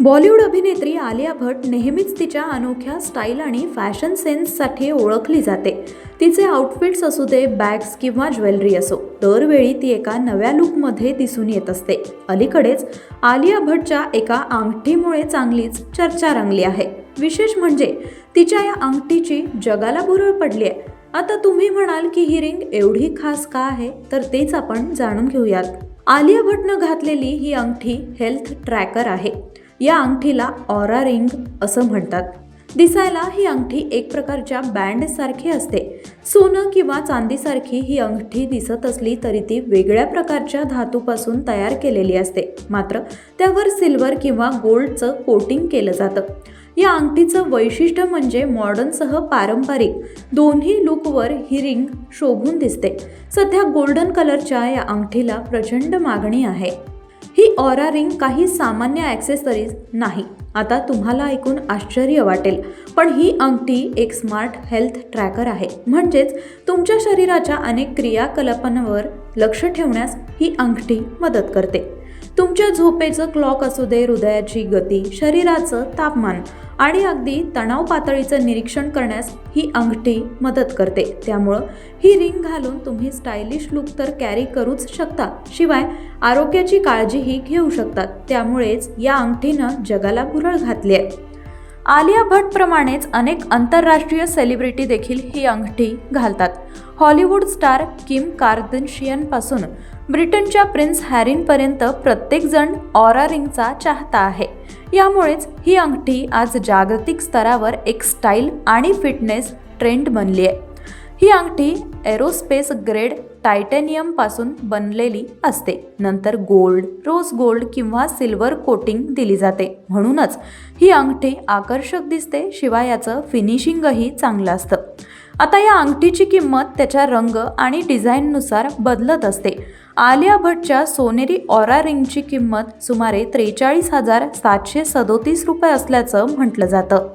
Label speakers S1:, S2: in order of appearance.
S1: बॉलिवूड अभिनेत्री आलिया भट नेहमीच तिच्या अनोख्या स्टाईल आणि फॅशन सेन्ससाठी ओळखली जाते. तिचे आउटफिट्स असू दे बॅग्स किंवा ज्वेलरी असो दरवेळी ती एका नव्या लुकमध्ये दिसून येत असते. अलीकडेच आलिया भटच्या एका अंगठीमुळे चांगलीच चर्चा रंगली आहे. विशेष म्हणजे तिच्या या अंगठीची जगाला भुरळ पडली आहे. आता तुम्ही म्हणाल की ही रिंग एवढी खास का आहे? तर तेच आपण जाणून घेऊयात. आलिया भटनं घातलेली ही अंगठी हेल्थ ट्रॅकर आहे. या अंगठीला ऑरा रिंग असं म्हणतात. दिसायला ही अंगठी एक प्रकारच्या बँडसारखी असते. सोनं किंवा चांदीसारखी ही अंगठी दिसत असली तरी ती वेगळ्या प्रकारच्या धातूपासून तयार केलेली असते. मात्र त्यावर सिल्वर किंवा गोल्डचं कोटिंग केलं जातं. या अंगठीचं वैशिष्ट्य म्हणजे मॉडर्नसह पारंपरिक. दोन्ही लुकवर ही रिंग शोभून दिसते. सध्या गोल्डन कलरच्या या अंगठीला प्रचंड मागणी आहे. ही ऑरा रिंग काही सामान्य ॲक्सेसरीज नाही. आता तुम्हाला ऐकून आश्चर्य वाटेल. पण ही अंगठी एक स्मार्ट हेल्थ ट्रॅकर आहे. म्हणजेच तुमच्या शरीराच्या अनेक क्रियाकलापांवर लक्ष ठेवण्यास ही अंगठी मदत करते. तुमच्या झोपेचं क्लॉक असू दे हृदयाची गती शरीराचं तापमान आणि अगदी तणाव पातळीचं निरीक्षण करण्यास ही अंगठी मदत करते. त्यामुळं ही रिंग घालून तुम्ही स्टायलिश लुक तर कॅरी करूच शकता. शिवाय आरोग्याची काळजीही घेऊ शकतात. त्यामुळेच या अंगठीनं जगाला भुरळ घातली आहे आलिया भटप्रमाणेच अनेक आंतरराष्ट्रीय सेलिब्रिटी देखील ही अंगठी घालतात. हॉलिवूड स्टार किम कार्दनशियनपासून ब्रिटनच्या प्रिन्स हॅरिनपर्यंत प्रत्येकजण ऑरा रिंगचा चाहता आहे. यामुळेच ही अंगठी आज जागतिक स्तरावर एक स्टाईल आणि फिटनेस ट्रेंड बनली आहे ही अंगठी एरोस्पेस ग्रेड टायटॅनियमपासून बनलेली असते. नंतर गोल्ड रोज गोल्ड किंवा सिल्वर कोटिंग दिली जाते. म्हणूनच ही अंगठी आकर्षक दिसते शिवाय याचं फिनिशिंगही चांगलं असतं. आता या अंगठीची किंमत त्याच्या रंग आणि डिझाईननुसार बदलत असते. आलिया भटच्या सोनेरी ऑरा रिंगची किंमत सुमारे त्रेचाळीस हजार सातशे सदोतीस रुपये असल्याचं म्हटलं जातं.